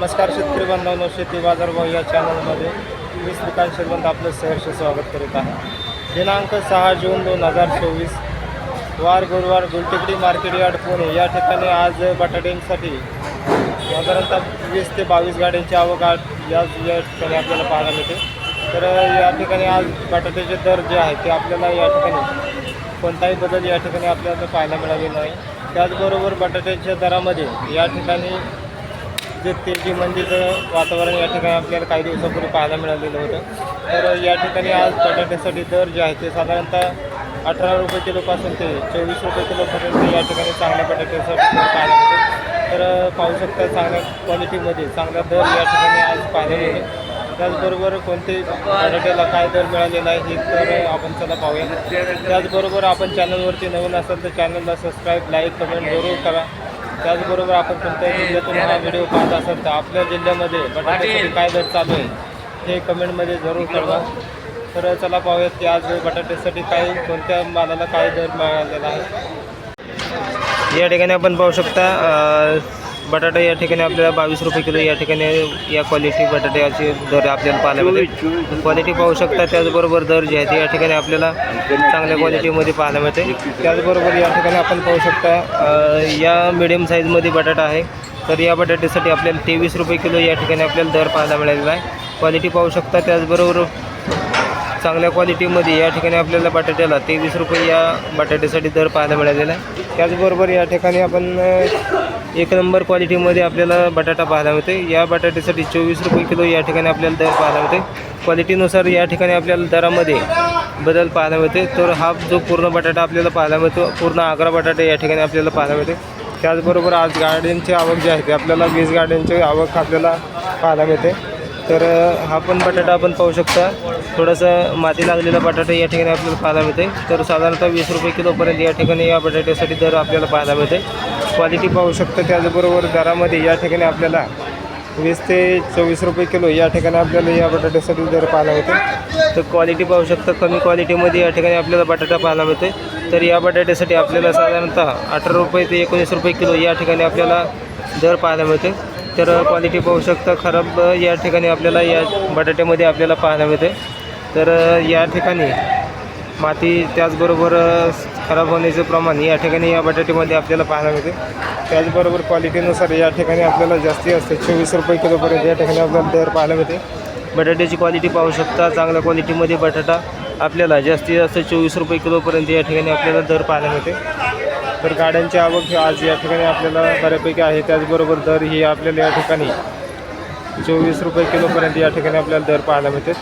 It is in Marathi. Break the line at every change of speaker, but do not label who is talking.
नमस्कार शेतकरी बांधवांनो शेती बाजारभाव या चॅनलमध्ये मी श्रीकांत श्रीमंत आपलं सहर्ष स्वागत करीत आहे. दिनांक सहा जून दोन हजार चोवीस वार गुरुवार गुलटेकडी मार्केट यार्ड पुणे. या ठिकाणी आज बटाट्यांसाठी साधारणतः वीस ते बावीस गाड्यांची आवक आज या या ठिकाणी आपल्याला पाहायला मिळते. तर या ठिकाणी आज बटाट्याचे दर जे आहेत ते आपल्याला या ठिकाणी कोणताही बदल या ठिकाणी आपल्याला पाहायला मिळाले नाही. त्याचबरोबर बटाट्याच्या दरामध्ये या ठिकाणी जे तेजी मंदीचं वातावरण या ठिकाणी आपल्याला काही दिवसापूर्वी पाहायला मिळालेलं होतं. तर या ठिकाणी आज बटाट्यासाठी दर जे आहे ते साधारणतः अठरा रुपये किलोपासून ते चोवीस रुपये किलोपर्यंत या ठिकाणी चांगल्या बटाट्यासाठी दर पाहायला मिळते. तर पाहू शकता चांगल्या क्वालिटीमध्ये चांगला दर या ठिकाणी आज पाहायला मिळते त्याचबरोबर कोणते बटाट्याला काय दर मिळालेला आहे हे तर आपण चला पाहूया. त्याचबरोबर आपण चॅनलवरती नवीन असाल तर चॅनलला सबस्क्राईब लाईक कमेंट जरूर करा. त्याचबरोबर आपण कोणत्या जिल्ह्यातून हा व्हिडिओ पाहत असाल तर आपल्या जिल्ह्यामध्ये बटाट्यासाठी काय दर चालू आहे हे कमेंटमध्ये जरूर कळवा. तर चला पाहूयात की आज बटाट्यासाठी काय कोणत्या मालाला काय दर मिळालेला आहे. या ठिकाणी आपण पाहू शकता बटाटा या ठिकाणी आपल्याला बावीस रुपये किलो या ठिकाणी या क्वालिटी बटाट्याचे दर आपल्याला पाहायला मिळते क्वालिटी पाहू शकता त्याचबरोबर दर जे आहेत या ठिकाणी आपल्याला चांगल्या क्वालिटीमध्ये पाहायला मिळते. त्याचबरोबर या ठिकाणी आपण पाहू शकता या मिडियम साईजमध्ये बटाटा आहे. तर या बटाट्यासाठी आपल्याला तेवीस रुपये किलो या ठिकाणी आपल्याला दर पाहायला मिळालेला आहे. क्वालिटी पाहू शकता त्याचबरोबर चांगल्या क्वालिटीमध्ये या ठिकाणी आपल्याला बटाट्याला तेवीस रुपये या बटाट्यासाठी दर पाहायला मिळालेला आहे. त्याचबरोबर या ठिकाणी आपण एक नंबर क्वालिटीमध्ये आपल्याला बटाटा पाहायला मिळते या बटाट्यासाठी चोवीस रुपये किलो या ठिकाणी आपल्याला दर पाहायला मिळते क्वालिटीनुसार या ठिकाणी आपल्याला दरामध्ये बदल पाहायला मिळते तर हा जो पूर्ण बटाटा आपल्याला पाहायला मिळतो पूर्ण आग्रा बटाटा या ठिकाणी आपल्याला पाहायला मिळते त्याचबरोबर आज गार्डनची आवक जी आहे ते आपल्याला वीस गार्डनची आवक आपल्याला पाहायला मिळते. तर हा पण बटाटा आपण पाहू शकता. थोडंसं माती लागलेला बटाटा या ठिकाणी आपल्याला पाहायला मिळते तर साधारणतः वीस रुपये किलोपर्यंत या ठिकाणी या बटाट्यासाठी दर आपल्याला पाहायला मिळते क्वालिटी पाहू शकता त्याचबरोबर दरामध्ये या ठिकाणी आपल्याला वीस ते चोवीस रुपये किलो या ठिकाणी आपल्याला या बटाट्यासाठी दर पाहायला मिळते तर क्वालिटी पाहू शकता कमी क्वालिटीमध्ये या ठिकाणी आपल्याला बटाटा पाहायला मिळते तर या बटाट्यासाठी आपल्याला साधारणतः अठरा रुपये ते एकोणीस रुपये किलो या ठिकाणी आपल्याला दर पाहायला मिळते तर क्वालिटी पाहू शकता. खराब या ठिकाणी आपल्याला या बटाट्यामध्ये आपल्याला पाहायला मिळते. तर या ठिकाणी माती त्याचबरोबर खराब होण्याचं प्रमाण या ठिकाणी या बटाट्यामध्ये आपल्याला पाहायला मिळते. त्याचबरोबर क्वालिटीनुसार या ठिकाणी आपल्याला जास्ती असते चोवीस रुपये किलोपर्यंत या ठिकाणी आपल्याला दर पाहायला मिळते. बटाट्याची क्वालिटी पाहू शकता. चांगल्या क्वालिटीमध्ये बटाटा आपल्याला जास्तीत जास्त चोवीस रुपये किलोपर्यंत या ठिकाणी आपल्याला दर पाहायला मिळते. तर गाड्यांची आवक ही आज या ठिकाणी आपल्याला बऱ्यापैकी आहे. त्याचबरोबर दर ही आपल्याला या ठिकाणी चोवीस रुपये किलोपर्यंत या ठिकाणी आपल्याला दर पाहायला मिळते